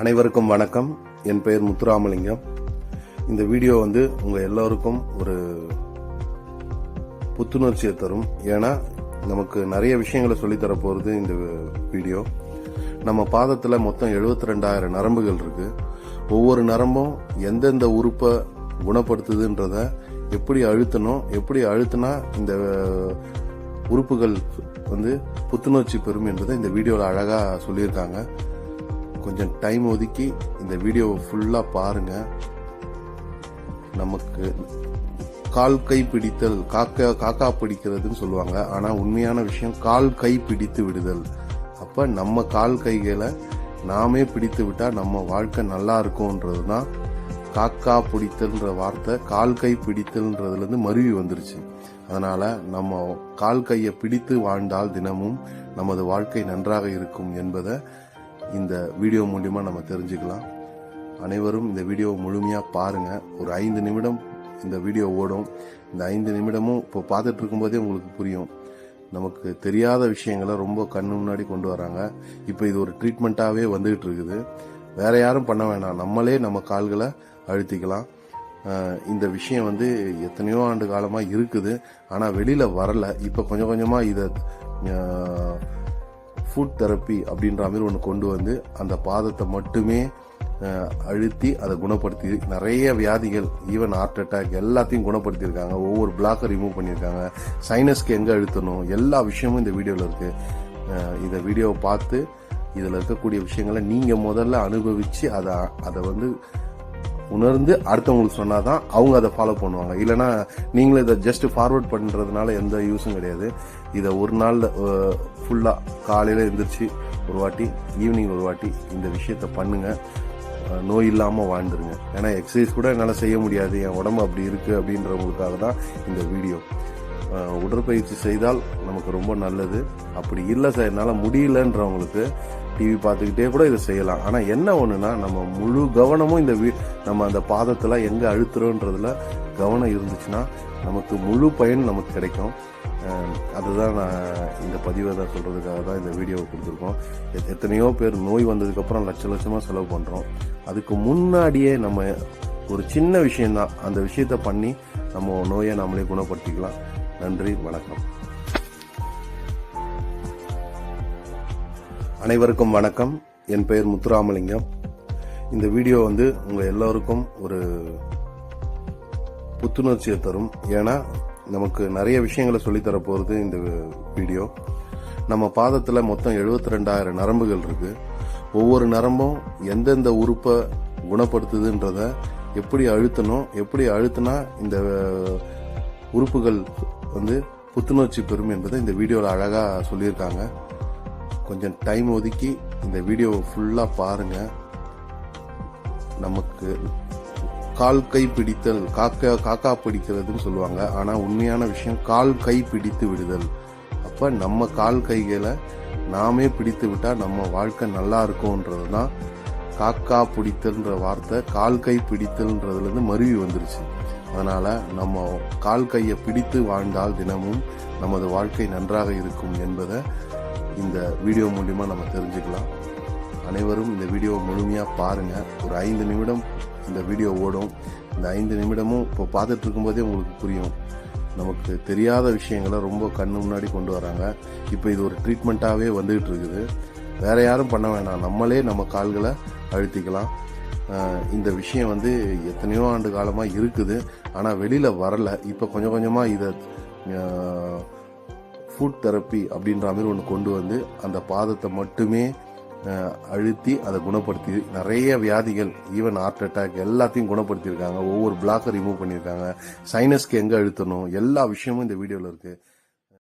அனைவருக்கும் வணக்கம். என் பெயர் முத்துராமலிங்கம். இந்த வீடியோ வந்து உங்க எல்லோருக்கும் ஒரு புத்துணர்ச்சியை தரும். ஏன்னா நமக்கு நிறைய விஷயங்களை சொல்லித்தர போறது இந்த வீடியோ. நம்ம பாதத்தில் மொத்தம் எழுபத்தி ரெண்டாயிரம் நரம்புகள் இருக்கு. ஒவ்வொரு நரம்பும் எந்தெந்த உறுப்பை குணப்படுத்துதுன்றத எப்படி அழுத்தணும் எப்படி அழுத்தினா இந்த உறுப்புகள் வந்து புத்துணர்ச்சி பெறும் என்றதை இந்த வீடியோவில் அழகாக சொல்லியிருக்காங்க. கொஞ்சம் டைம் ஒதுக்கி இந்த வீடியோவை ஃபுல்லாக பாருங்க. நமக்கு கால் கை பிடித்தல் காக்கா காக்கா பிடிக்கிறதுன்னு சொல்லுவாங்க. ஆனால் உண்மையான விஷயம் கால் கை பிடித்து விடுதல். அப்போ நம்ம கால் கைகளை நாமே பிடித்து விட்டால் நம்ம வாழ்க்கை நல்லா இருக்கும்ன்றது தான் காக்கா பிடித்தல்ன்ற வார்த்தை. கால் கை பிடித்தல்ன்றதுலேருந்து மருவி வந்துருச்சு. அதனால் நம்ம கால் கையை பிடித்து வாழ்ந்தால் தினமும் நமது வாழ்க்கை நன்றாக இருக்கும் என்பதை இந்த வீடியோ மூலியமா நம்ம தெரிஞ்சுக்கலாம். அனைவரும் இந்த வீடியோவை முழுமையாக பாருங்கள் ஒரு ஐந்து நிமிடம் இந்த வீடியோ ஓடும். இந்த ஐந்து நிமிடமும் இப்போ பார்த்துட்டு இருக்கும்போதே உங்களுக்கு புரியும். நமக்கு தெரியாத விஷயங்களை ரொம்ப கண்ணு முன்னாடி கொண்டு வராங்க. இப்போ இது ஒரு ட்ரீட்மெண்ட்டாகவே வந்துகிட்டு இருக்குது. வேற யாரும் பண்ண வேணாம். நம்மளே நம்ம கால்களை அழுத்திக்கலாம். இந்த விஷயம் வந்து எத்தனையோ ஆண்டு காலமாக இருக்குது. ஆனால் வெளியில் வரல. இப்போ கொஞ்சம் கொஞ்சமாக இதை ஃபுட் தெரப்பி அப்படின்ற மாதிரி ஒன்று கொண்டு வந்து அந்த பாதத்தை மட்டுமே அழுத்தி அதை குணப்படுத்தி நிறைய வியாதிகள் ஈவன் ஹார்ட் அட்டாக் எல்லாத்தையும் குணப்படுத்தியிருக்காங்க. ஒவ்வொரு பிளாக்கை ரிமூவ் பண்ணியிருக்காங்க. சைனஸ்க்கு எங்கே அழுத்தணும்? எல்லா விஷயமும் இந்த வீடியோவில் இருக்கு. இந்த வீடியோவை பார்த்து இதில் இருக்கக்கூடிய விஷயங்களை நீங்கள் முதல்ல அனுபவிச்சு அதை அதை வந்து உணர்ந்து அடுத்தவங்களுக்கு சொன்னால் தான் அவங்க அதை ஃபாலோ பண்ணுவாங்க. இல்லைன்னா நீங்களும் இதை ஜஸ்ட் ஃபார்வர்ட் பண்ணுறதுனால எந்த யூஸும் கிடையாது. இதை ஒரு நாளில் ஃபுல்லாக காலையில் எழுந்திரிச்சு ஒரு வாட்டி ஈவினிங் ஒரு வாட்டி இந்த விஷயத்த பண்ணுங்க. நோய் இல்லாமல் வாழ்ந்துருங்க. ஏன்னா எக்ஸசைஸ் கூட என்னால் செய்ய முடியாது. என் உடம்பு அப்படி இருக்குது அப்படின்றவங்களுக்காக தான் இந்த வீடியோ. உடற்பயிற்சி செய்தால் நமக்கு ரொம்ப நல்லது. அப்படி இல்லை சார். என்னால் முடியலன்றவங்களுக்கு டிவி பார்த்துக்கிட்டே கூட இதை செய்யலாம். ஆனால் என்ன ஒன்றுனா நம்ம முழு கவனமும் இந்த வீ நம்ம அந்த பாதத்தில் எங்கே அழுத்துறோன்றதுல கவனம் இருந்துச்சுன்னா நமக்கு முழு பயன் நமக்கு கிடைக்கும். அதுதான் நான் இந்த பதிவை தான் சொல்கிறதுக்காக தான் இந்த வீடியோவை கொடுத்துருக்கோம். எத்தனையோ பேர் நோய் வந்ததுக்கப்புறம் லட்ச லட்சமாக செலவு பண்ணுறோம் அதுக்கு முன்னாடியே நம்ம ஒரு சின்ன விஷயந்தான் அந்த விஷயத்த பண்ணி நம்ம நோயை நாமளே குணப்படுத்திக்கலாம். நன்றி வணக்கம். அனைவருக்கும் வணக்கம். என் பெயர் முத்துராமலிங்கம். இந்த வீடியோ வந்து உங்க எல்லோருக்கும் ஒரு புத்துணர்ச்சியை தரும். ஏன்னா நமக்கு நிறைய விஷயங்களை சொல்லித்தர போகிறது இந்த வீடியோ. நம்ம பாதத்தில் மொத்தம் எழுபத்தி ரெண்டாயிரம் நரம்புகள் இருக்கு. ஒவ்வொரு நரம்பும் எந்தெந்த உறுப்பை குணப்படுத்துதுன்றத எப்படி அழுத்தணும் எப்படி அழுத்தினா இந்த உறுப்புகள் வந்து புத்துணர்ச்சி பெறும் என்பதை இந்த வீடியோவில் அழகாக சொல்லியிருக்காங்க. கொஞ்சம் டைம் ஒதுக்கி இந்த வீடியோவை ஃபுல்லாக பாருங்கள் நமக்கு கால் கை பிடித்தல் காக்கா காக்கா பிடிக்கிறதுன்னு சொல்லுவாங்க. ஆனால் உண்மையான விஷயம் கால் கை பிடித்து விடுதல். அப்போ நம்ம கால் கைகளை நாமே பிடித்து விட்டால் நம்ம வாழ்க்கை நல்லா இருக்கும்ன்றது தான் காக்கா பிடித்தல்ன்ற வார்த்தை. கால் கை பிடித்தல்ன்றதுலேருந்து மருவி வந்துருச்சு. அதனால் நம்ம கால் கையை பிடித்து வாழ்ந்தால் தினமும் நமது வாழ்க்கை நன்றாக இருக்கும் என்பதை இந்த வீடியோ மூலியமா நம்ம தெரிஞ்சுக்கலாம். அனைவரும் இந்த வீடியோவை முழுமையாக பாருங்கள் ஒரு ஐந்து நிமிடம் இந்த வீடியோ ஓடும். இந்த ஐந்து நிமிடமும் இப்போ பார்த்துட்டு இருக்கும்போதே உங்களுக்கு புரியும். நமக்கு தெரியாத விஷயங்களை ரொம்ப கண்ணு முன்னாடி கொண்டு வராங்க. இப்போ இது ஒரு ட்ரீட்மெண்ட்டாகவே வந்துகிட்டு இருக்குது வேற யாரும் பண்ண வேணாம். நம்மளே நம்ம கால்களை அழுத்திக்கலாம். இந்த விஷயம் வந்து எத்தனையோ ஆண்டு காலமாக இருக்குது. ஆனால் வெளியில் வரல. இப்போ கொஞ்சம் கொஞ்சமாக இதை ஃபுட் தெரப்பி அப்படின்ற மாதிரி ஒன்று கொண்டு வந்து அந்த பாதத்தை மட்டுமே அழுத்தி அதை குணப்படுத்தி நிறைய வியாதிகள் ஈவன் ஹார்ட் அட்டாக் எல்லாத்தையும் குணப்படுத்தியிருக்காங்க. ஒவ்வொரு பிளாக்கை ரிமூவ் பண்ணியிருக்காங்க. சைனஸ்க்கு எங்கே அழுத்தணும்? எல்லா விஷயமும் இந்த வீடியோவில் இருக்குது